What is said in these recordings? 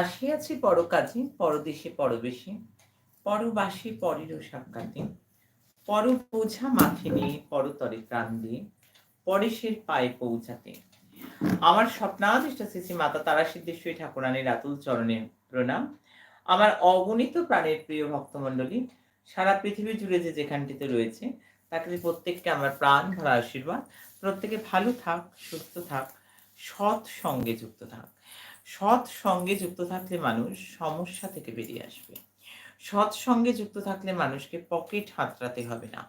আসিয়াছি পরকাজে, পরদেশে পরবেশে, পরবাসী পরেরও সাক্ষাতে পর বোঝা মাথে নিয়ে পরতরে প্রাণ দিয়ে পরেশের পায়ে পৌঁছাতে। আমার স্বপ্নাদিষ্ট শ্রী মাতা তারা সিদ্ধেশ্বরী ঠাকুরানীর রাতুল চরণে প্রণাম। আমার অগণিত প্রাণের প্রিয় ভক্তমণ্ডলী, সারা পৃথিবী জুড়ে যে যেখানটিতে রয়েছে, তাকে প্রত্যেককে আমার প্রাণ, ভরা আশীর্বাদ। প্রত্যেকে ভালো থাক, সুস্থ থাক, সৎ সঙ্গে যুক্ত থাক। সৎ সঙ্গে যুক্ত থাকলে মানুষ সমস্যা থেকে বেরিয়ে আসবে। সৎ সঙ্গে যুক্ত থাকলে মানুষকে পকেট হাতড়াতে হবে না।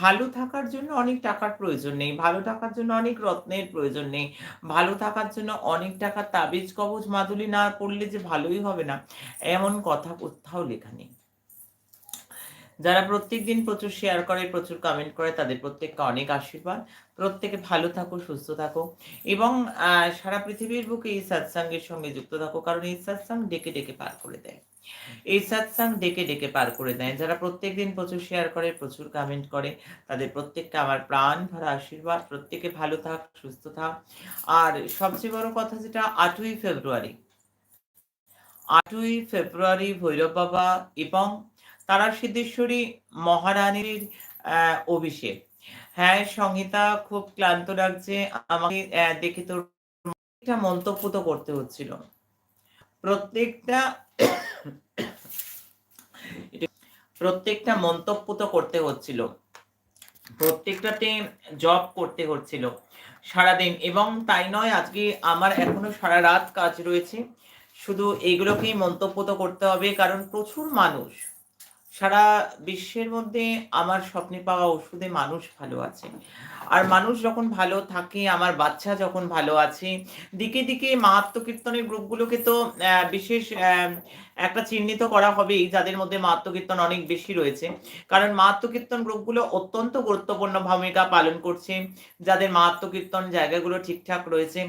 ভালো থাকার জন্য অনেক টাকার প্রয়োজন নেই, ভালো থাকার জন্য অনেক রত্নের প্রয়োজন নেই, ভালো থাকার জন্য অনেক টাকার তাবিজ, কবজ, মাদুলি না পড়লে যে ভালোই হবে না, এমন কথা কোথাও লেখা নেই। যারা প্রত্যেক দিন প্রচুর শেয়ার করে, প্রচুর কমেন্ট করে, তাদের প্রত্যেককে অনেক আশীর্বাদ। প্রত্যেকে ভালো থাকো, সুস্থ থাকো এবং সারা পৃথিবীর বুকে এই সৎসাঙ্গের সঙ্গে যুক্ত থাকো, কারণ এই সৎসাঙ্গ ডেকে ডেকে পার করে দেয়। এই সৎসাঙ্গ ডেকে ডেকে পার করে দেয়। যারা প্রত্যেক দিন প্রচুর শেয়ার করে, প্রচুর কমেন্ট করে, তাদের প্রত্যেককে আমার প্রাণ ভরা আশীর্বাদ। প্রত্যেকে ভালো থাক, সুস্থ থাক। আর সবচেয়ে বড় কথা যেটা, আটই ফেব্রুয়ারি। আটই ফেব্রুয়ারি ভৈরব বাবা এবং তারা সিদ্ধেশ্বরী মহারানীর অভিষেক। হ্যাঁ সংহিতা খুব ক্লান্ত লাগছে। আমাকে দেখে তোর মন্তব্য তো করতে হচ্ছিল। প্রত্যেকটা প্রত্যেকটা মন্তব্য তো করতে হচ্ছিল। প্রত্যেকটাতে জব করতে হচ্ছিল সারাদিন এবং তাই নয় আজকে আমার এখনও সারা রাত কাজ রয়েছে। শুধু এইগুলোকেই মন্তব্য তো করতে হবে কারণ প্রচুর মানুষ। সারা বিশ্বের মধ্যে আমার স্বপ্নে পাওয়া ওষুধে মানুষ ভালো আছে। আর মানুষ যখন ভালো থাকে, আমার বাচ্চা যখন ভালো আছে, দিকে দিকে মাহাত্ম কীর্তনের গ্রুপগুলোকে তো বিশেষ একটা চিহ্নিত করা হবেই যাদের মধ্যে মাহাত্ম কীর্তন অনেক বেশি রয়েছে। কারণ মাহাত্ম কীর্তন গ্রুপগুলো অত্যন্ত গুরুত্বপূর্ণ ভূমিকা পালন করছে, যাদের মাহাত্ম কীর্তন জায়গাগুলো ঠিকঠাক রয়েছে।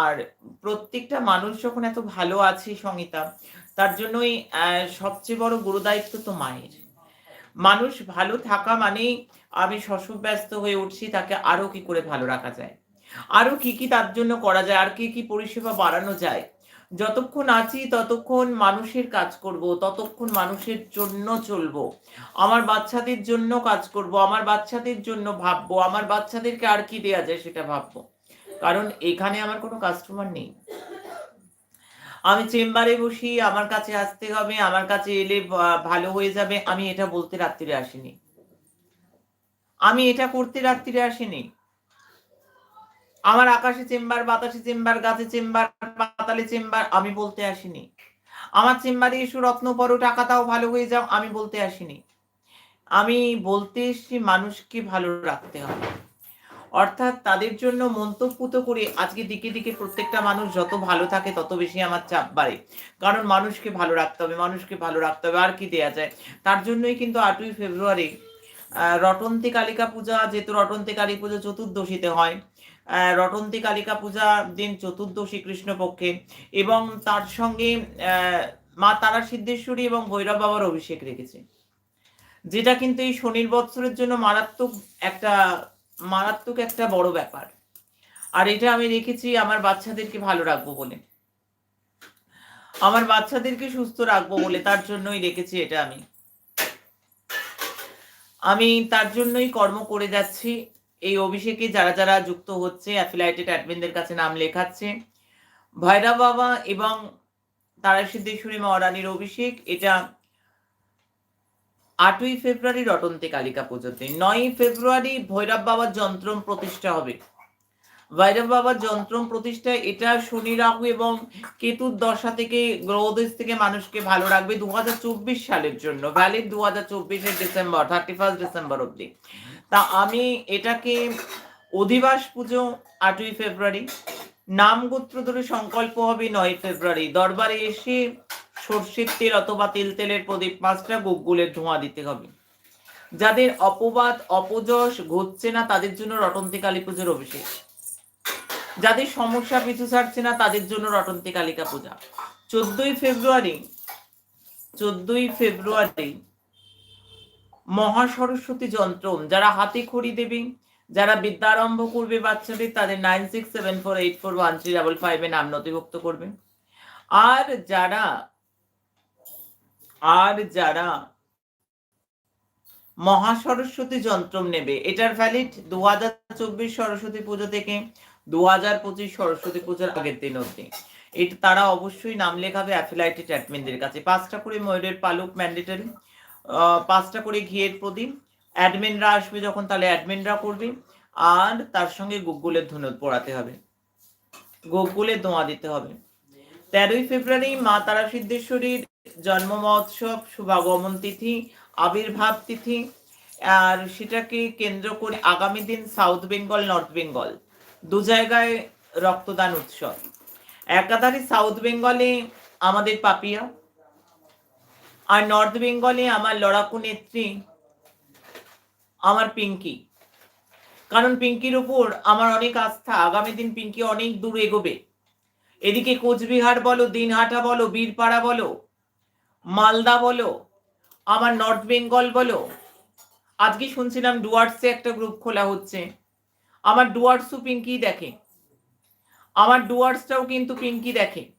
আর প্রত্যেকটা মানুষ যখন এত ভালো আছে সংহিতা তার জন্যই সবচেয়ে বড় গুরুদায়িত্ব তো মায়ের। মানুষ ভালো থাকা মানেই আমি ব্যস্ত হয়ে উঠছি, তাকে আরও কি করে ভালো রাখা যায়? আরও কি কি তার জন্য করা যায়? আর কি কি পরিষেবা বাড়ানো যায়? যতক্ষণ আছি, ততক্ষণ মানুষের কাজ করব, ততক্ষণ মানুষের জন্য চলবো। আমার বাচ্চাদের জন্য কাজ করব, আমার বাচ্চাদের জন্য ভাববো, আমার বাচ্চাদেরকে আর কি দেয়া যায় সেটা ভাববো। কারণ এখানে আমার কোনো কাস্টমার নেই। আমি চেম্বারে বসি, আমার কাছে আসতে হবে, আমার কাছে এলে ভালো হয়ে যাবে, আমি এটা বলতে রাত্রিরে আসিনি। আমি এটা করতে রাত্রিরে আসিনি। আমার আকাশে চেম্বার, বাতাসে চেম্বার, গাছে চেম্বার, পাতালে চেম্বার, আমি বলতে আসিনি। আমার চেম্বারে এসো, রত্ন পরো, টাকা তাও ভালো হয়ে যাও, আমি বলতে আসিনি। আমি বলতে এসছি, মানুষকে ভালো রাখতে হবে। অর্থাৎ তাদের জন্য মন্তব্য করে আজকে দিকে দিকে প্রত্যেকটা মানুষ যত ভালো থাকে, তত বেশি আমার চাপ বাড়ে। কারণ মানুষকে ভালো রাখতে হবে, মানুষকে ভালো রাখতে হবে, আর কি দেয়া যায়? তার জন্যই কিন্তু আটই ফেব্রুয়ারি রটন্তী কালিকা পূজা যেহেতু রটন্তী কালী পুজো চতুর্দশীতে হয় রটন্তী কালিকা পূজা দিন চতুর্দশী কৃষ্ণপক্ষে এবং তার সঙ্গে মা তারা সিদ্ধেশ্বরী এবং ভৈরব বাবার অভিষেক রেখেছে। যেটা কিন্তু এই শনির বৎসরের জন্য মারাত্মক একটা মারাত্মক একটা বড় ব্যাপার। আর এটা আমি রেখেছি আমার বাচ্চাদেরকে ভালো রাখব বলে। আমার বাচ্চাদেরকে সুস্থ রাখব বলে তার জন্যই রেখেছি এটা আমি। আমি তার জন্যই কর্ম করে যাচ্ছি। এই অভিষেকে যারা যারা যুক্ত হচ্ছে অ্যাফিলাইটেড অ্যাডমিনদের কাছে নাম লেখাচ্ছে, ভৈরব বাবা এবং তারা সিদ্ধেশ্বরী মহারানীর অভিষেক, এটা আটই ফেব্রুয়ারি রটন্তে কালিকা পুজোতে। নয়ই ফেব্রুয়ারি ভৈরব বাবার যন্ত্রম প্রতিষ্ঠা হবে। ভৈরব বাবার যন্ত্রম প্রতিষ্ঠা, এটা শনি রাহু এবং কেতুর দশা থেকে, গ্রহদেশ থেকে মানুষকে ভালো রাখবে দুহাজার চব্বিশ সালের জন্য ভ্যালিড দু হাজার ডিসেম্বর থার্টি ফার্স্ট ডিসেম্বর অব্দি তা আমি এটাকে অধিবাস পুজো আটই ফেব্রুয়ারি নাম গোত্র ধরে সংকল্প হবে নয় ফেব্রুয়ারি, দরবারে এসে সর্ষের তেল অথবা তেল তেলের প্রদীপ পাঁচটা গোগুলের ধোঁয়া দিতে হবে। যাদের অপবাদ, অপযশ ঘটছে না, তাদের জন্য রটন্তী কালী পুজোর অভিষেক। যাদের সমস্যা পিছু ছাড়ছে না, তাদের জন্য রটন্তী কালিকা পূজা। চোদ্দই ফেব্রুয়ারি চোদ্দই ফেব্রুয়ারি, মহাসরস্বতী যন্ত্রম। যারা হাতে খড়ি দেবে, যারা বিদ্যারম্ভ করবে বাচ্চাদের, তাদের nine six seven four eight four one three double ফাইভে নাম নথিভুক্ত করবে। আর যারা আর যারা মহাসরস্বতী যন্ত্রম নেবে, এটার ভ্যালিড দু হাজার চব্বিশ সরস্বতী পুজো থেকে দু হাজার পঁচিশ সরস্বতী পুজোর আগের দিন অব্দি এটা তারা অবশ্যই নাম লেখাবে অ্যাফিলাইটেড অ্যাডমিনদের কাছে। পাঁচটা করে ময়ূরের পালক ম্যান্ডেটারি পাঁচটা করে ঘিয়ের প্রদীপ। অ্যাডমিনরা আসবে যখন, তাহলে অ্যাডমিনরা করবে। আর তার সঙ্গে গুগলের ধুনুত পড়াতে হবে। গোকুলে দোয়া দিতে হবে। তেরোই ফেব্রুয়ারি মা তারা সিদ্ধেশ্বরীর জন্ম মহোৎসব, শুভাগমন তিথি, আবির্ভাব তিথি। আর সেটাকে কেন্দ্র করে আগামী দিন সাউথ বেঙ্গল, নর্থ বেঙ্গল। দু জায়গায় রক্তদান উৎসব। একাধারে সাউথ বেঙ্গলে আমাদের পাপিয়া, আর নর্থ বেঙ্গলে আমার লড়াকু নেত্রী, আমার পিঙ্কি। কারণ পিঙ্কির উপর আমার অনেক আস্থা, আগামী দিন পিঙ্কি অনেক দূর এগোবে। এদিকে কোচবিহার বলো, দিনহাটা বলো, বীরপাড়া বলো, মালদা বলো, আমার নর্থ বেঙ্গল বলো। আজকে শুনছিলাম ডুয়ার্সে একটা গ্রুপ খোলা হচ্ছে। আমার ডুয়ার্সও পিঙ্কি দেখে। আমার ডুয়ার্সটাও কিন্তু পিঙ্কি দেখে।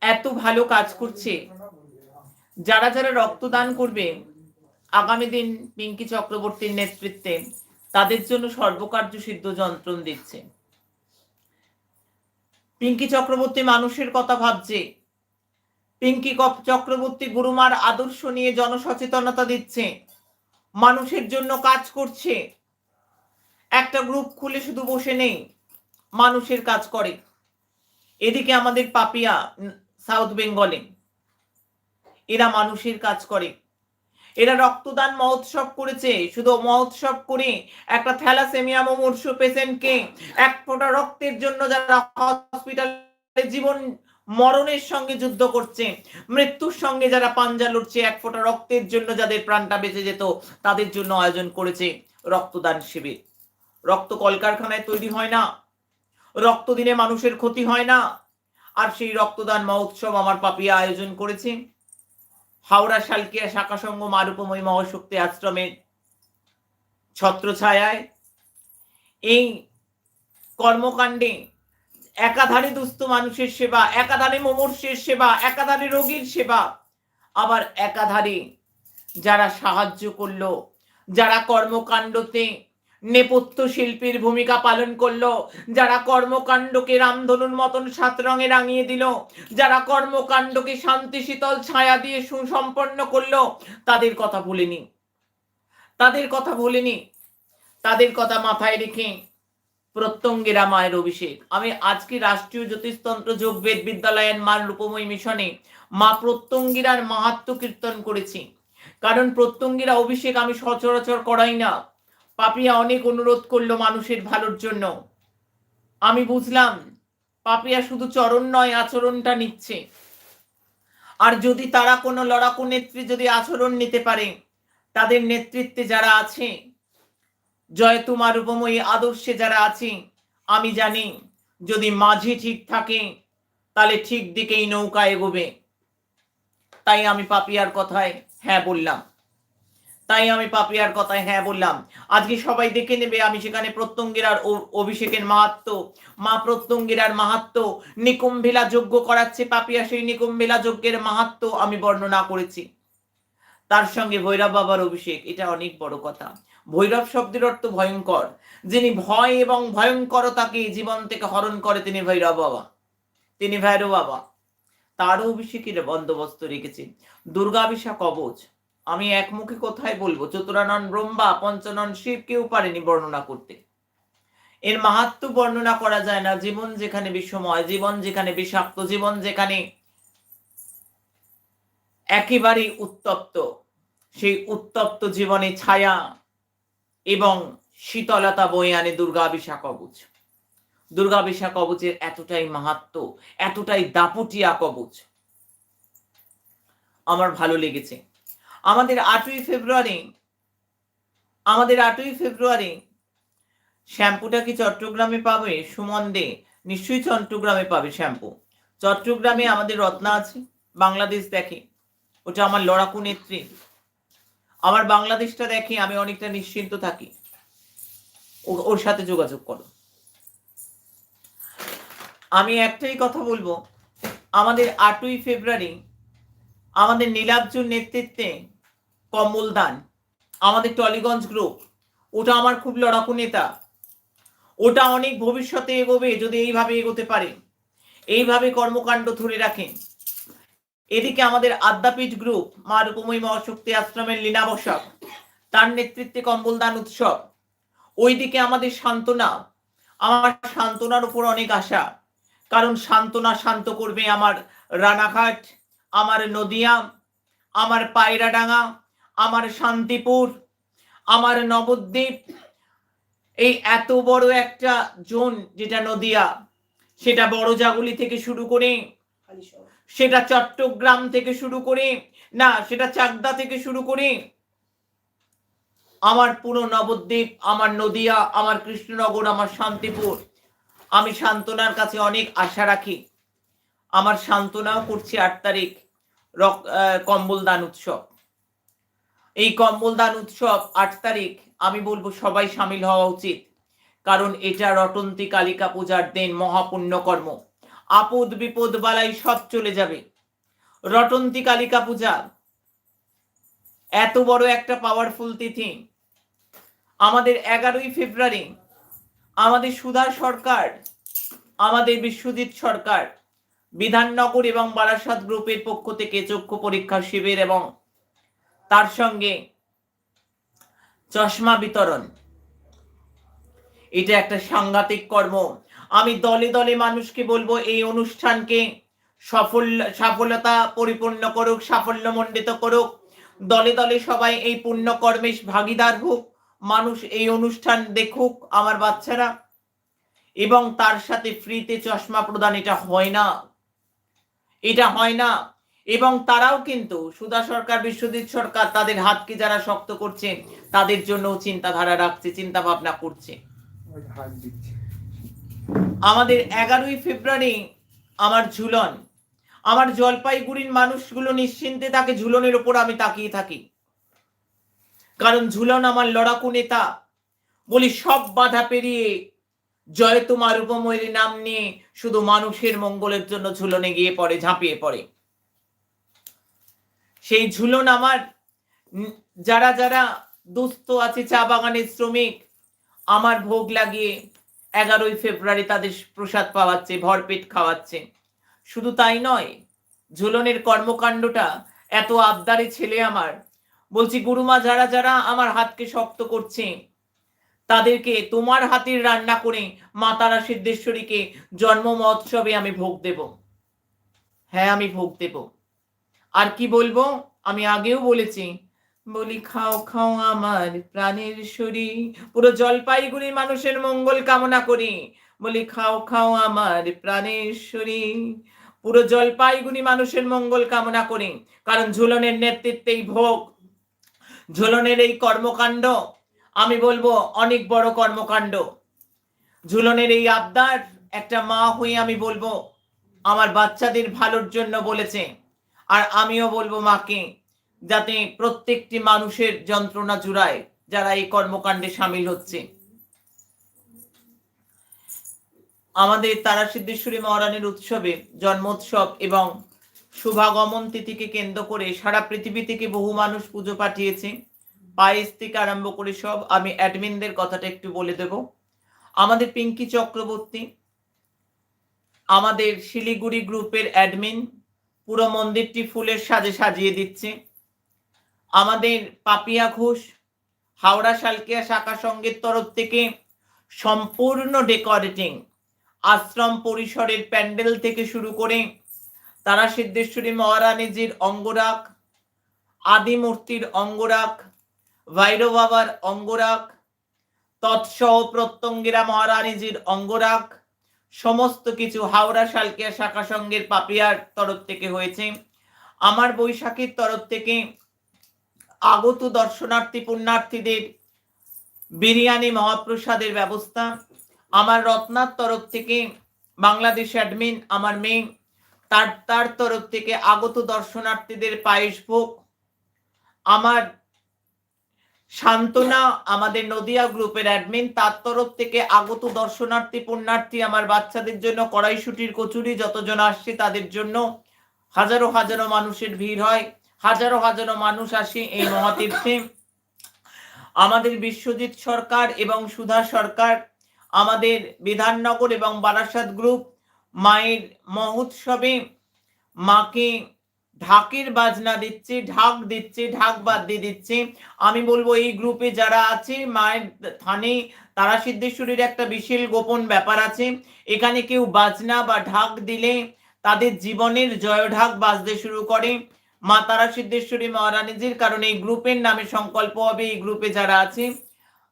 এত ভালো কাজ করছে। যারা যারা রক্তদান করবে, আগামী দিন পিঙ্কি চক্রবর্তীর নেতৃত্বে, তাদের জন্য সর্বকার্য সিদ্ধ যন্ত্রণ দিচ্ছে। পিঙ্কি চক্রবর্তী মানুষের কথা ভাবছে। পিঙ্কি চক্রবর্তী গুরুমার আদর্শ নিয়ে জনসচেতনতা দিচ্ছে। মানুষের জন্য কাজ করছে। একটা গ্রুপ খুলে শুধু বসে নেই, মানুষের কাজ করে। এদিকে আমাদের পাপিয়া সাউথ বেঙ্গলে এরা মানুষের কাজ করে। এরা রক্তদান মহোৎসব করেছে। শুধু মহোৎসব করে একটা থ্যালাসেমিয়া মুমূর্ষ পেশেন্টকে এক ফোঁটা রক্তের জন্য যারা হসপিটালে জীবন মরণের সঙ্গে যুদ্ধ করছে। মৃত্যুর সঙ্গে যারা পাঞ্জা লড়ছে এক ফোঁটা রক্তের জন্য যাদের প্রাণটা বেঁচে যেত, তাদের জন্য আয়োজন করেছে রক্তদান শিবির। রক্ত কলকারখানায় তৈরি হয় না। রক্ত দিনে মানুষের ক্ষতি হয় না। আর সেই রক্তদান মহোৎসব আমার পাপিয়া আয়োজন করেছে। হাওড়া, শালকিয়া শাখা সংঘ মারূপময়ী মহাশক্তি আশ্রমের ছত্রছায়ায় এই কর্মকাণ্ডে একাধারে দুস্থ মানুষের সেবা, একাধারে মমর্ষের সেবা, একাধারে রোগীর সেবা। আবার একাধারে যারা সাহায্য করল, যারা কর্মকাণ্ডতে নেপথ্য শিল্পীর ভূমিকা পালন করল, যারা কর্মকাণ্ডকে রামধনুর মতন সাত রঙে রাঙিয়ে দিল, যারা কর্মকাণ্ডকে শান্তি শীতল ছায়া দিয়ে সুসম্পন্ন করল, তাদের কথা ভুলিনি। তাদের কথা ভুলিনি। তাদের কথা মাথায় রেখে প্রত্যঙ্গেরা মায়ের অভিষেক। আমি আজকে রাষ্ট্রীয় জ্যোতিষতন্ত্র যোগ বেদ বিদ্যালয়ের মার রূপময় মিশনে মা প্রত্যঙ্গিরার মাহাত্ম কীর্তন করেছি। কারণ প্রত্যঙ্গিরা অভিষেক আমি সচরাচর করাই না। পাপিয়া অনেক অনুরোধ করল মানুষের ভালোর জন্য। আমি বুঝলাম, পাপিয়া শুধু চরণ নয়, আচরণটা নিচ্ছে। আর যদি তারা কোনো লড়াকু নেত্রী যদি আচরণ নিতে পারে, তাদের নেতৃত্বে যারা আছে জয় তোমার উপময়ী আদর্শে যারা আছে, আমি জানি যদি মাঝি ঠিক থাকে, তাহলে ঠিক দিকেই নৌকা এগোবে। তাই আমি পাপিয়ার কথায় হ্যাঁ বললাম। তাই আমি পাপিয়ার কথায় হ্যাঁ বললাম। আজকে সবাই দেখে নেবে আমি সেখানে প্রত্যঙ্গিরার অভিষেকের মাহাত্ম। মা প্রত্যঙ্গিরার মাহাত্ম। নিকুম্ভিলা যজ্ঞ করাচ্ছে পাপিয়া সেই নিকুম্ভিলা যজ্ঞের মাহাত্ম আমি বর্ণনা করেছি। তার সঙ্গে ভৈরব বাবার অভিষেক, এটা অনেক বড় কথা। ভৈরব শব্দের অর্থ ভয়ঙ্কর। যিনি ভয় এবং ভয়ঙ্করতাকে জীবন থেকে হরণ করে তিনি ভৈরব বাবা। তিনি ভৈরব বাবা। তারও অভিষেকের বন্দোবস্ত রেখেছে। দুর্গাভিষা কবচ আমি একমুখে কোথায় বলব? চতুরানন ব্রহ্মা, পঞ্চানন শিব কেউ পারেনি বর্ণনা করতে। এর মাহাত্ম বর্ণনা করা যায় না। জীবন যেখানে বিষময়, জীবন যেখানে বিষাক্ত, জীবন যেখানে একেবারেই উত্তপ্ত। সেই উত্তপ্ত জীবনে ছায়া এবং শীতলতা বয়ে আনে দুর্গাভিষা কবচ। দুর্গাভিষা কবচের এতটাই মাহাত্ম, এতটাই দাপুটিয়া কবচ আমার ভালো লেগেছে। আমাদের আটই ফেব্রুয়ারি, আমাদের আটই ফেব্রুয়ারি শ্যাম্পুটা কি চট্টগ্রামে পাবে? সুমন দে, নিশ্চয়ই চট্টগ্রামে পাবে শ্যাম্পু। চট্টগ্রামে আমাদের রত্না আছে, বাংলাদেশ দেখে। ওটা আমার লড়াকু নেত্রী। আমার বাংলাদেশটা দেখে আমি অনেকটা নিশ্চিন্ত থাকি। ওর সাথে যোগাযোগ করো। আমি একটাই কথা বলব, আমাদের আটই ফেব্রুয়ারি আমাদের নীলাবজুর নেতৃত্বে কমল দান, আমাদের টলিগঞ্জ গ্রুপ, ওটা আমার খুব লড়াকু নেতা। ওটা অনেক ভবিষ্যতে এগোবে যদি এইভাবে এগোতে পারে। এইভাবে কর্মকাণ্ড ধরে রাখেন এদিকে আমাদের আদ্যাপীঠ গ্রুপ মা রূপময়ী মহাশক্তি আশ্রমের লীনা বসাক তার নেতৃত্বে কম্বলদান উৎসব। ওইদিকে আমাদের সান্ত্বনা। আমার সান্ত্বনার উপর অনেক আশা। কারণ সান্ত্বনা শান্ত করবে আমার রানাঘাট, আমার নদিয়া, আমার পায়রাডাঙ্গা, আমার শান্তিপুর, আমার নবদ্বীপ। এই এত বড় একটা জোন যেটা নদিয়া, সেটা বড় জাগুলি থেকে শুরু করে সেটা চট্টগ্রাম থেকে শুরু করে, না, সেটা চাকদা থেকে শুরু করে আমার পুরো নবদ্বীপ, আমার নদিয়া, আমার কৃষ্ণনগর, আমার শান্তিপুর। আমি সান্ত্বনার কাছে অনেক আশা রাখি। আমার সান্ত্বনাও করছি আট তারিখ কম্বল দান উৎসব। এই কম্বল দান উৎসব আট তারিখ, আমি বলব সবাই সামিল হওয়া উচিত। কারণ এটা রটন্তী কালিকা পূজার দিন মহাপুণ্য কর্ম আপদ বিপদ বালাই সব চলে যাবে। রটন্তী কালিকা পূজা। এত বড় একটা পাওয়ারফুল তিথি। আমাদের এগারোই ফেব্রুয়ারি, আমাদের সুধা সরকার, আমাদের বিশ্বজিৎ সরকার, বিধাননগর এবং বারাসাত গ্রুপের পক্ষ থেকে চক্ষু পরীক্ষা শিবির এবং তার সঙ্গে চশমা বিতরণ। এটা একটা সাংঘাতিক কর্ম। আমি দলে দলে মানুষকে বলব, এই অনুষ্ঠানকে সফল, সফলতা পরিপূর্ণ করুক, সাফল্যমণ্ডিত করুক। দলে দলে সবাই এই পুণ্য কর্মে ভাগিদার হোক, মানুষ এই অনুষ্ঠান দেখুক আমার বাচ্চারা। এবং তার সাথে ফ্রিতে চশমা প্রদান এটা হয় না। এটা হয় না। এবং তারাও কিন্তু সুধা সরকার, বিশ্বজিৎ সরকার তাদের হাতকে যারা শক্ত করছে, তাদের জন্য চিন্তাধারা রাখছে চিন্তা ভাবনা করছে আমাদের এগারোই ফেব্রুয়ারি আমার ঝুলন। আমার জলপাইগুড়ির মানুষগুলো নিশ্চিন্তে তাকে ঝুলনের ওপর আমি তাকিয়ে থাকি। কারণ ঝুলন আমার লড়াকু নেতা। বলি, সব বাধা পেরিয়ে জয় তোমার উপময়ের নাম নিয়ে শুধু মানুষের মঙ্গলের জন্য ঝুলনে গিয়ে পড়ে, ঝাঁপিয়ে পড়ে। সেই ঝুলন আমার যারা যারা দুস্থ আছে চা বাগানের শ্রমিক, আমার ভোগ লাগিয়ে এগারোই ফেব্রুয়ারি তাদের প্রসাদ পাওয়াচ্ছে, ভরপেট খাওয়াচ্ছে। শুধু তাই নয়, ঝুলনের কর্মকাণ্ডটা এত আবদারে ছেলে আমার। বলছি, গুরুমা, যারা যারা আমার হাতকে শক্ত করছে, তাদেরকে, তোমার হাতের রান্না করে মা তারা সিদ্ধেশ্বরীকে জন্ম মহোৎসবে আমি ভোগ দেব। হ্যাঁ আমি ভোগ দেব। আর কি বলব? আমি আগেও বলেছি বলি, খাও খাও আমার প্রাণের শরীর পুরো জলপাইগুড়ির মানুষের মঙ্গল কামনা করি। বলি, খাও খাও আমার প্রাণের শরীর পুরো জলপাইগুড়ি মানুষের মঙ্গল কামনা করি। কারণ ঝুলনের নেতৃত্বেই ভোগ। ঝুলনের এই কর্মকাণ্ড, আমি বলব, অনেক বড় কর্মকাণ্ড। ঝুলনের এই আবদার, একটা মা হয়ে আমি বলব, আমার বাচ্চাদের ভালোর জন্য বলেছে। আর আমিও বলব মাকে যাতে প্রত্যেকটি মানুষের যন্ত্রণা জুড়ায় যারা এই কর্মকাণ্ডে সামিল হচ্ছে। আমাদের তারা সিদ্ধেশ্বরী মহারানীর উৎসবে জন্মোৎসব এবং শুভাগমন তিথিকে কেন্দ্র করে সারা পৃথিবী থেকে বহু মানুষ পুজো পাঠিয়েছে। পায়েস থেকে আরম্ভ করে সব আমি অ্যাডমিনদের কথাটা একটু বলে দেব। আমাদের পিঙ্কি চক্রবর্তী, আমাদের শিলিগুড়ি গ্রুপের অ্যাডমিন পুরো মন্দিরটি ফুলের সাজে সাজিয়ে দিচ্ছে। আমাদের পাপিয়া ঘোষ, হাওড়া শালকিয়া শাখা সংঘের তরফ থেকে সম্পূর্ণ ডেকোরেটিং আশ্রম পরিসরের প্যান্ডেল থেকে শুরু করে তারা সিদ্ধেশ্বরী মহারানীজির অঙ্গরাগ আদি মূর্তির অঙ্গরাগ, ভৈরব বাবার অঙ্গরাগ, তৎসহ প্রত্যঙ্গিরা মহারানীজির অঙ্গরাগ, সমস্ত কিছু হাওড়া শালকিয়া শাখা সংঘের পাপিয়ার তরফ থেকে হয়েছে। আমার বৈশাখীর তরফ থেকে আগত দর্শনার্থী, পুণ্যার্থীদের বিরিয়ানি মহাপ্রসাদের ব্যবস্থা। আমার রত্নার তরফ থেকে বাংলাদেশ অ্যাডমিন, আমার মেয়ে, তার তার তরফ থেকে আগত দর্শনার্থীদের পায়েস ভোগ। আমার সান্ত্বনা, আমাদের নদিয়া গ্রুপের অ্যাডমিন, তার তরফ থেকে আগত দর্শনার্থী, পুণ্যার্থী আমার বাচ্চাদের জন্য কড়াইশুটির কচুরি, যতজন আসছে তাদের জন্য হাজারো হাজারো মানুষের ভিড় হয়। হাজারো হাজারো মানুষ আসে এই মহাতীর্থে। আমাদের বিশ্বজিৎ সরকার এবং সুধা সরকার, আমাদের বিধাননগর এবং বারাসাত গ্রুপ, মায়ের মহোৎসবে মাকে ঢাকের বাজনা দিচ্ছে, ঢাক দিচ্ছে, ঢাক বাদ দিয়ে দিচ্ছে। আমি বলব এই গ্রুপে যারা আছে, মায়ের থানে তারা সিদ্ধেশ্বরীর একটা বিশেষ গোপন ব্যাপার আছে। এখানে কেউ বাজনা বা ঢাক দিলে তাদের জীবনের জয় ঢাক বাজতে শুরু করে। মা তারা সিদ্ধেশ্বরী মহারানীজির কারণ এই গ্রুপের নামে সংকল্প হবে, এই গ্রুপে যারা আছে,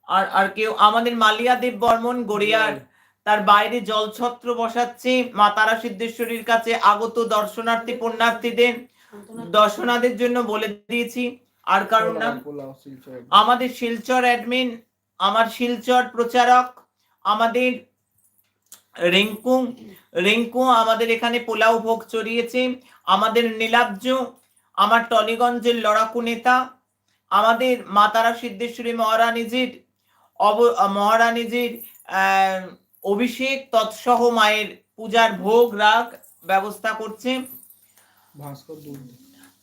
আর আর কেউ, আমাদের মালিয়া দেব বর্মন গড়িয়ার, তার বাইরে জলছত্র বসাচ্ছে, মা তারা সিদ্ধেশ্বরীর কাছে আগত দর্শনার্থী, পুণ্যার্থীদের দর্শনাদের জন্য বলে দিয়েছি। আর কারণ না, আমাদের শিলচর অ্যাডমিন আমার শিলচর প্রচারক, আমাদের রিঙ্কু রিঙ্কু আমাদের এখানে পোলাও ভোগ চড়িয়েছে, আমাদের নীলাব্জ আমার টলিগঞ্জের লড়াকু নেতা আমাদের মাতারা সিদ্ধেশ্বরী মহারানীজির অব মহারানীজির অভিষেক তৎসহ মায়ের পূজার ভোগ রাগ ব্যবস্থা করছে।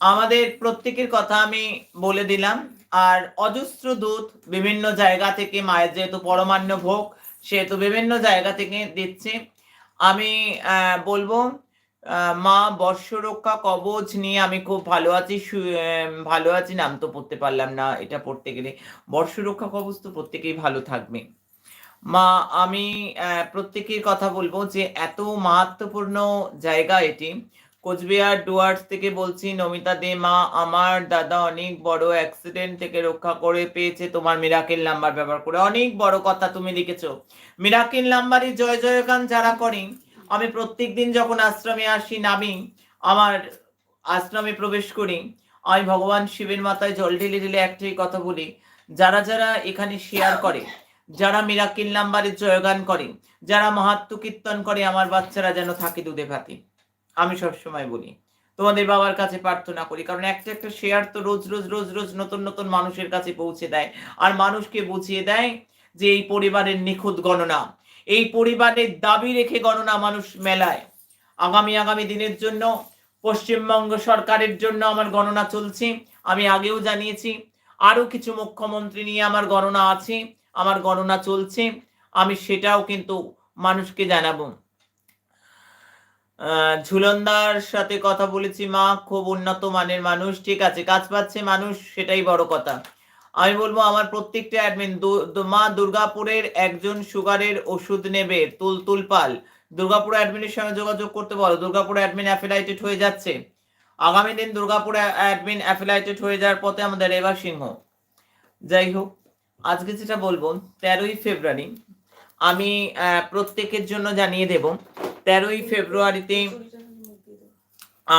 আমাদের প্রত্যেকের কথা আমি বলে দিলাম। আর অজস্র দূত বিভিন্ন জায়গা থেকে মায়ের যেহেতু পরমান্ন ভোগ সেহেতু বিভিন্ন জায়গা থেকে দিচ্ছে। আমি বলব মা বর্ষরক্ষা কবচ নিয়ে আমি খুব ভালো আছি ভালো আছি, নাম তো পড়তে পারলাম না এটা পড়তে গেলে। বর্ষরক্ষা কবচ তো প্রত্যেকেই ভালো থাকবে। মা, আমি প্রত্যেকের কথা বলব যে এত মাহাত্মপূর্ণ জায়গা এটি। কোচবিহার ডুয়ার্স থেকে বলছি, নমিতা দে, মা, আমার দাদা অনেক বড় অ্যাক্সিডেন্ট থেকে রক্ষা করে পেয়েছে। তোমার মিরাকেল নাম্বার ব্যবহার করে। অনেক বড় কথা তুমি লিখেছো। মিরাকেল নাম্বারে জয় জয়গান যারা করে আমি প্রত্যেক দিন যখন আশ্রমে আসি, নামি, আমার আশ্রমে প্রবেশ করি, আমি ভগবান শিবের মাথায় জল ঢেলে ঢেলে একটাই কথা বলি, যারা যারা এখানে শেয়ার করে, যারা মিরাকিল নাম্বারে জয়গান করে, যারা মাহাত্ম কীর্তন করে, আমার বাচ্চারা যেন থাকে দুধে ভাতে। আমি সব সময় বলি, তোমাদের বাবার কাছে প্রার্থনা করি, কারণ একটা একটা শেয়ার তো রোজ রোজ রোজ রোজ নতুন নতুন মানুষের কাছে পৌঁছে দেয়, আর মানুষকে বুঝিয়ে দেয় যে এই পরিবারের নিখুঁত গণনা এই পরিবারের দাবি রেখে গণনা মানুষ মেলায়। আগামী আগামী দিনের জন্য, পশ্চিমবঙ্গ সরকারের জন্য আমার গণনা চলছে, আমি আগেও জানিয়েছি আরও কিছু মুখ্যমন্ত্রী নিয়ে আমার গণনা আছে, আমার গণনা চলছে, আমি সেটাও কিন্তু মানুষকে জানাব। ঝুলনদার সাথে কথা বলেছি, মা খুব উন্নত মানের মানুষ, ঠিক আছে, কাজ পাচ্ছে মানুষ, সেটাই বড় কথা। আমি বলব আমার প্রত্যেকটা অ্যাডমিন মা দুর্গাপুরের একজন সুগারের ওষুধ নেবে, তুল তুল পাল। দুর্গাপুর অ্যাডমিনের সঙ্গে যোগাযোগ করতে বলো, দুর্গাপুর অ্যাডমিন অ্যাফিলাইটেড হয়ে যাচ্ছে। আগামী দিন দুর্গাপুর অ্যাডমিন অ্যাফিলাইটেড হয়ে যাওয়ার পথে আমাদের রেবা সিংহ। যাই হোক, আজকে যেটা বলব, তেরোই ফেব্রুয়ারি, আমি প্রত্যেকের জন্য জানিয়ে দেব, তেরোই ফেব্রুয়ারিতে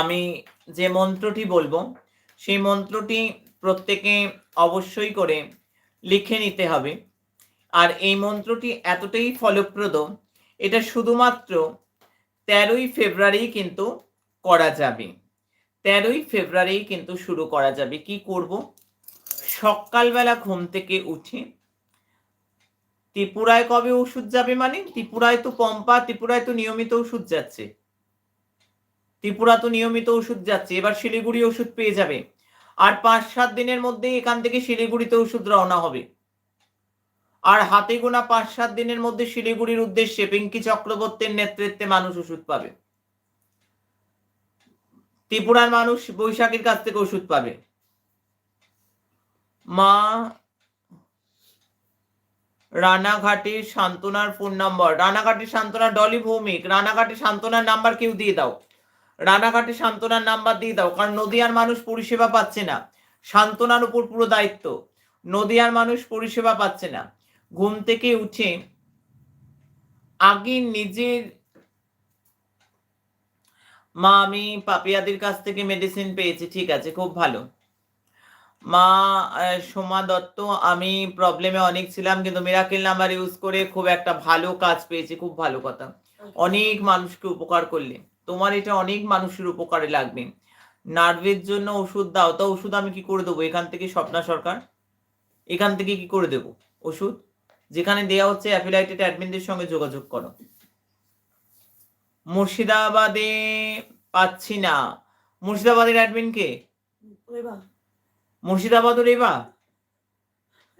আমি যে মন্ত্রটি বলব, সেই মন্ত্রটি প্রত্যেকে অবশ্যই করে লিখে নিতে হবে। আর এই মন্ত্রটি এতটাই ফলপ্রদ, এটা শুধুমাত্র তেরোই ফেব্রুয়ারি কিন্তু করা যাবে। তেরোই ফেব্রুয়ারি কিন্তু শুরু করা যাবে। কি করব? সকালবেলা ঘুম থেকে উঠে ত্রিপুরায় কবে ওষুধ যাবে মানে? ত্রিপুরায় তো পম্পা, ত্রিপুরায় তো নিয়মিত ওষুধ যাচ্ছে। ত্রিপুরা তো নিয়মিত ওষুধ যাচ্ছে। এবার শিলিগুড়ি ওষুধ পেয়ে যাবে। আর পাঁচ সাত দিনের মধ্যেই এখান থেকে শিলিগুড়িতে ওষুধ রওনা হবে। আর হাতে গোনা পাঁচ সাত দিনের মধ্যে শিলিগুড়ির উদ্দেশ্যে পিঙ্কি চক্রবর্তীর নেতৃত্বে মানুষ ওষুধ পাবে। ত্রিপুরার মানুষ বৈশাখীর কাছ থেকে ওষুধ পাবে। মা রানাঘাটের সান্ত্বনার ফোন নম্বর। রানাঘাটের সান্ত্বনা ডলি ভৌমিক। রানাঘাটের সান্ত্বনার নাম্বার কেউ দিয়ে দাও। রানাঘাটে সান্ত্বনার নাম্বার দিয়ে দাও কারণ নদিয়ার মানুষ পরিষেবা পাচ্ছে না। সান্ত্বনার উপর পুরো দায়িত্ব। নদিয়ার মানুষ পরিষেবা পাচ্ছে না। ঘুম থেকে উঠে আগে নিজের মা আমি পাপিয়াদের কাছ থেকে মেডিসিন পেয়েছি ঠিক আছে খুব ভালো। মা সোমা দত্ত আমি প্রবলেমে অনেক ছিলাম কিন্তু মিরাকেল নাম্বার ইউজ করে খুব একটা ভালো কাজ পেয়েছি খুব ভালো কথা। অনেক মানুষকে উপকার করলে। তোমার এটা অনেক মানুষের উপকারে লাগবে। নার্ভের জন্য ওষুধ দাও তা ওষুধ আমি কি করে দেবো? এখান থেকে স্বপ্না সরকার এখান থেকে কি করে দেব? ওষুধ? যেখানে দেয়া হচ্ছে অ্যাফিলাইটেড অ্যাডমিনদের সঙ্গে যোগাযোগ করো। মুর্শিদাবাদে পাচ্ছি না। মুর্শিদাবাদের অ্যাডমিন কে? মুর্শিদাবাদ রেবা?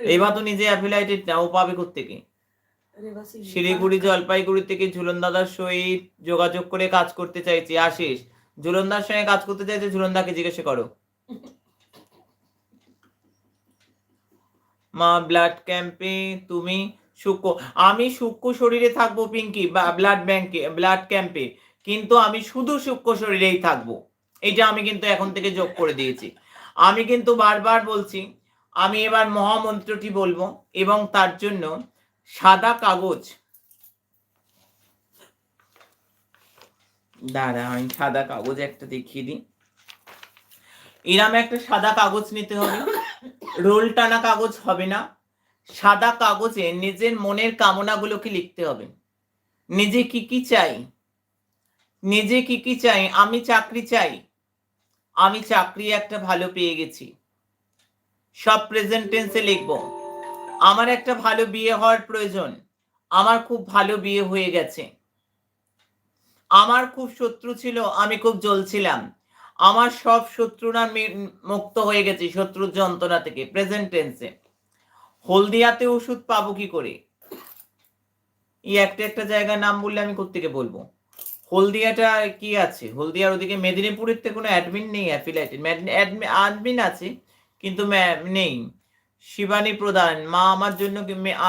রেবা। তো নিজে অ্যাফিলাইটেড না ও পাবে থেকে রেবা সিং শিলিগুড়ি জলপাইগুড়ি থেকে ঝুলন দাদার সহিত যোগাযোগ করে কাজ করতে চাইছি। আশিস, ঝুলনদার সঙ্গে কাজ করতে চাইছে, ঝুলনদাকে জিজ্ঞাসা করো। মা ব্লাড ক্যাম্পে তুমি সূক্ষ্ম আমি সূক্ষ্ম শরীরে থাকব পিঙ্কি, বা ব্লাড ব্যাংকে ব্লাড ক্যাম্পে কিন্তু আমি শুধু সূক্ষ্ম শরীরেই থাকব। এটা আমি কিন্তু এখন থেকে যোগ করে দিয়েছি। আমি কিন্তু বারবার বলছি, আমি এবার মহামন্ত্রটি বলব এবং তার জন্য সাদা কাগজ। দাঁড়া, আমি সাদা কাগজ একটা দেখিয়ে দিই। এরম একটা সাদা কাগজ নিতে হবে। রোল টানা কাগজ হবে না। সাদা কাগজে নিজের মনের কামনাগুলোকে লিখতে হবে। নিজে কি কি চাই? নিজে কি কি চাই? আমি চাকরি চাই। আমি চাকরি একটা ভালো পেয়ে গেছি। সব প্রেজেন্ট টেন্সে লিখব। আমার একটা ভালো বিয়ে হওয়ার প্রয়োজন। আমার খুব ভালো বিয়ে হয়ে গেছে। আমার খুব শত্রু ছিল, আমি খুব জ্বলছিলাম। আমার সব শত্রুরা মুক্ত হয়ে গেছে শত্রুর যন্ত্রণা থেকে প্রেজেন্ট টেন্সে হলদিয়াতে ওষুধ পাবো কি করে? এই একটা একটা জায়গার নাম বললে আমি কোত্থেকে বলব? হলদিয়াটা কি আছে? হলদিয়ার ওদিকে মেদিনীপুরের তো কোনো অ্যাডমিন নেই অ্যাফিলাইটেড অ্যাডমিন আছে, কিন্তু নেই। শিবানী প্রধান, মা আমার জন্য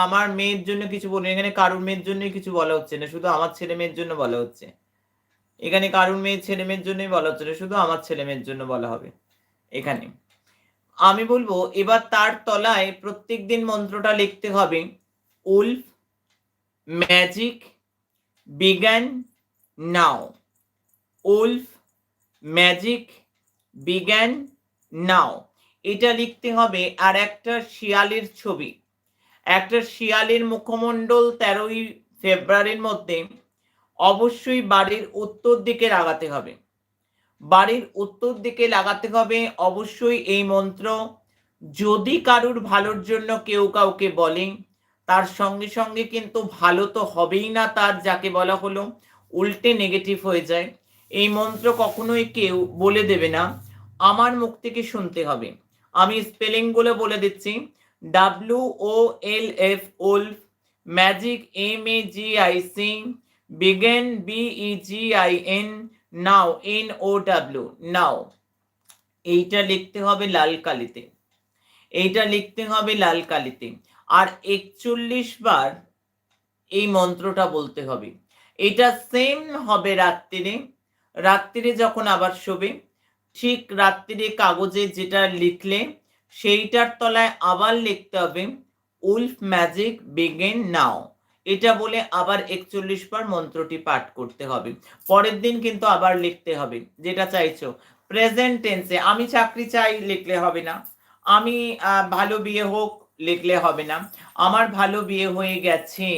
আমার মেয়ের জন্য কিছু বলুন। এখানে কারুর মেয়ের জন্যই কিছু বলা হচ্ছে না, শুধু আমার ছেলে মেয়ের জন্য বলা হচ্ছে। এখানে কারুর মেয়ের ছেলে মেয়ের জন্যই বলা হচ্ছে না, শুধু আমার ছেলে মেয়ের জন্য বলা হবে। এখানে আমি বলব, এবার তার তলায় প্রত্যেক দিন মন্ত্রটা লিখতে হবে। উলফ, ম্যাজিক, বিজ্ঞান, নাও। উলফ, ম্যাজিক, বিজ্ঞান, নাও। এটা লিখতে হবে আর একটা শিয়ালের ছবি। একটা শিয়ালের মুখমণ্ডল তেরোই ফেব্রুয়ারির মধ্যে অবশ্যই বাড়ির উত্তর দিকে লাগাতে হবে। বাড়ির উত্তর দিকে লাগাতে হবে অবশ্যই এই মন্ত্র, যদি কারুর ভালোর জন্য কেউ কাউকে বলে, তার সঙ্গে সঙ্গে কিন্তু ভালো তো হবেই না তার, যাকে বলা হলো, উল্টে নেগেটিভ হয়ে যায়। এই মন্ত্র কখনোই কেউ বলে দেবে না। আমার মুখ থেকে শুনতে হবে। আমি স্পেলিংগুলো বলে দিচ্ছি। W O L F Wolf magic M A G I C begin BE G I N now N O W now এইটা লিখতে হবে লাল কালিতে। এইটা লিখতে হবে লাল কালিতে। আর একচল্লিশ বার এই মন্ত্রটা বলতে হবে। এটা সেম হবে রাত্রিরে। রাত্রিরে যখন আবার শোবে ঠিক রাত্রিরে কাগজে যেটা লিখলে সেইটার তলায় আবার লিখতে হবে, উলফ ম্যাজিক বিগেন নাও। এটা বলে আবার একচল্লিশ বার মন্ত্রটি পাঠ করতে হবে। পরের দিন কিন্তু আবার লিখতে হবে, যেটা চাইছো। প্রেজেন্ট টেন্সে আমি চাকরি চাই লিখলে হবে না, আমি ভালো বিয়ে হোক লিখলে হবে না, আমার ভালো বিয়ে হয়ে গেছে।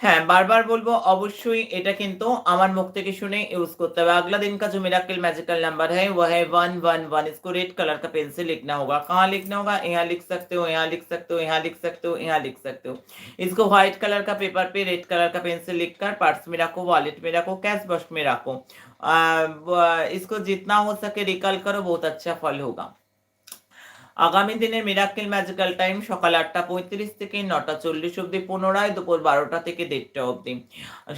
হ্যাঁ, বারবার বলবো, অবশ্যই এটা কিন্তু আমার মুখ থেকে শুনে यूज़ করতে হবে। अगला दिन का जो मेरा मिराकल मैजिकल नंबर है वो है वन वन वन इसको रेड कलर का पेन से लिखना होगा। कहाँ लिखना होगा? यहाँ लिख सकते हो, यहाँ लिख सकते हो, यहाँ लिख सकते हो, यहाँ लिख सकते हो। इसको व्हाइट कलर का पेपर पे रेड कलर का पेन से लिख कर पर्स में रखो वॉलेट में रखो कैश बॉक्स में रखो। इसको जितना हो सके रिकॉल करो, बहुत अच्छा फल होगा। আগামী দিনের মিরাক্কেল ম্যাজিক্যাল টাইম সকাল আটটা পঁয়ত্রিশ থেকে নটা চল্লিশ অবধি পুনরায় দুপুর বারোটা থেকে দেড়টা অবধি।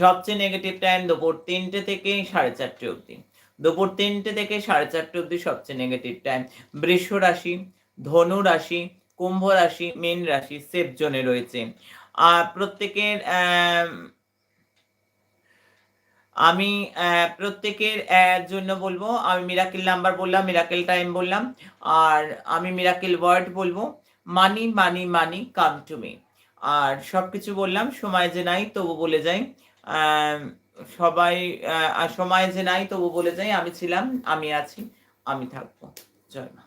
সবচেয়ে নেগেটিভ টাইম দুপুর তিনটে থেকে সাড়ে চারটে অবধি। দুপুর তিনটে থেকে সাড়ে চারটে অবধি সবচেয়ে নেগেটিভ টাইম বৃষ রাশি, ধনু রাশি, কুম্ভ রাশি, মীন রাশি সেফ জোনে রয়েছে। আর প্রত্যেকের আমি প্রত্যেকের জন্য বলব, আমি মিরাকেল নাম্বার বললাম মিরাকেল টাইম বললাম, আর আমি মিরাকেল ওয়ার্ড বলব মানি মানি মানি কাম টু মি আর সব কিছু বললাম, সময় যে নাই তবু বলে যাই। সবাই সময় যে নাই তবু বলে যাই, আমি ছিলাম, আমি আছি, আমি থাকব। জয় মা।